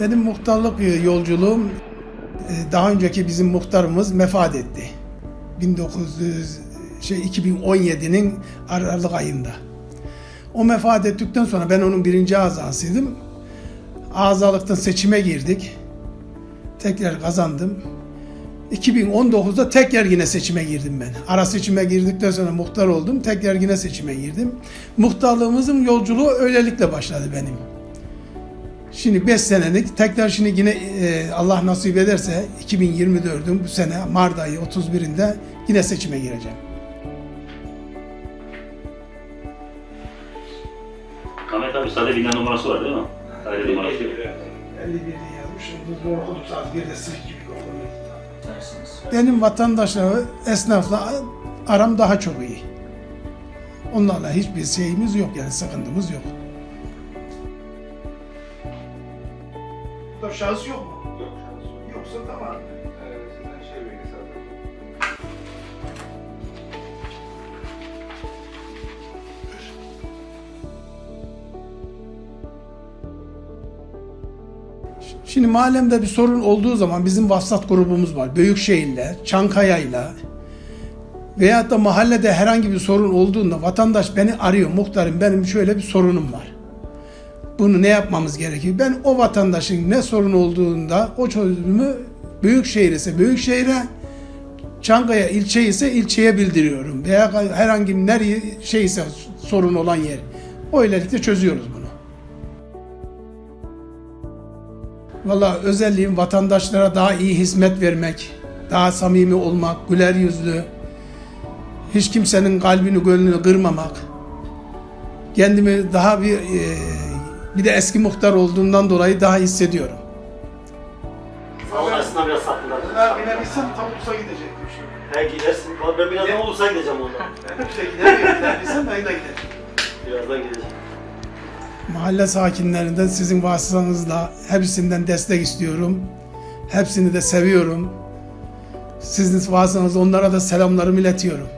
Benim muhtarlık e, yolculuğum e, daha önceki bizim muhtarımız vefat etti. 1900 şey 2017'nin Aralık ayında. O vefat ettikten sonra ben onun birinci azasıydım. Azalıktan seçime girdik. Tekrar kazandım. 2019'da tekrar yine seçime girdim ben. Ara seçime girdikten sonra muhtar oldum. Tekrar yine seçime girdim. Muhtarlığımızın yolculuğu öylelikle başladı benim. Şimdi 5 senelik tekrar şimdi yine e, Allah nasip ederse 2024'ün bu sene Mart ayı 31'inde yine seçime gireceğim. Ahmet abi sade bina numarası var değil mi? Daire numarası yok. 51'de yazmış. Zor okudum saat 1'de silik gibi okunuyor. Benim vatandaşla, esnafla aram daha çok iyi. Onlarla hiçbir şeyimiz yok yani sıkıntımız yok. Burada şahıs yok mu? Yok şansı yok. Yoksa tamam. Ee, sizden şey belgesi aldım. Şimdi mahallemde bir sorun olduğu zaman bizim vasat grubumuz var. Büyükşehir'le, Çankaya'yla veyahut da mahallede herhangi bir sorun olduğunda vatandaş beni arıyor. Muhtarım benim şöyle bir sorunum var. Bunu ne yapmamız gerekiyor? Ben o vatandaşın ne sorun olduğunda o çözümü Büyükşehir ise Büyükşehir'e, Çankaya ilçe ise ilçeye bildiriyorum. Veya herhangi nereye şey ise sorun olan yer. Öylelikle çözüyoruz bunu. Valla özelliğim vatandaşlara daha iyi hizmet vermek, daha samimi olmak, güler yüzlü, hiç kimsenin kalbini gönlünü kırmamak. Kendimi daha bir e, bir de eski muhtar olduğumdan dolayı daha hissediyorum. Sağ aslında biraz saklılar. binebilsem Tavuklus'a gidecektim şimdi. He gidersin. Ben birazdan olursa gideceğim ondan. İşte gidebilsem ben de giderim. Birazdan gideceğim. Mahalle sakinlerinden sizin vasıtanızla hepsinden destek istiyorum. Hepsini de seviyorum. Sizin vasıtanızla onlara da selamlarımı iletiyorum.